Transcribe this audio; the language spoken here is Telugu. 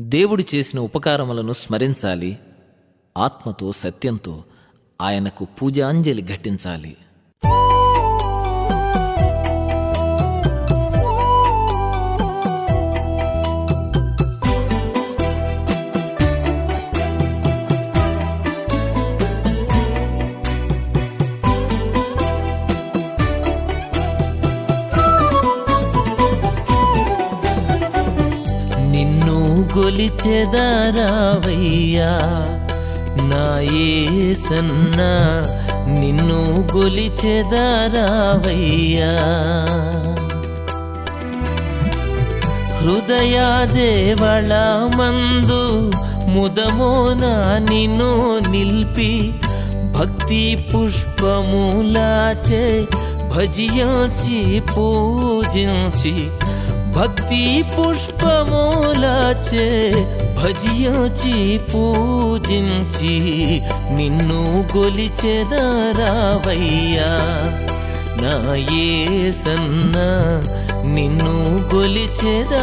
దేవుడు చేసిన ఉపకారములను స్మరించాలి. ఆత్మతో సత్యంతో ఆయనకు పూజాంజలి ఘటించాలి. గొలిచెదారావయ్యా. నా ఏసన్న నిన్ను గొలిచెదారావయ్యా. హృదయాదేవళ మందు ముదమోన నిన్ను నిల్పి భక్తి పుష్పములాచే భజించి పూజించి భక్తి పుష్పములాచే భజించి పూజించి నిన్ను గొలిచెదరావయ్యా నా సన్న నిన్ను గొలిచెదరావయ్యా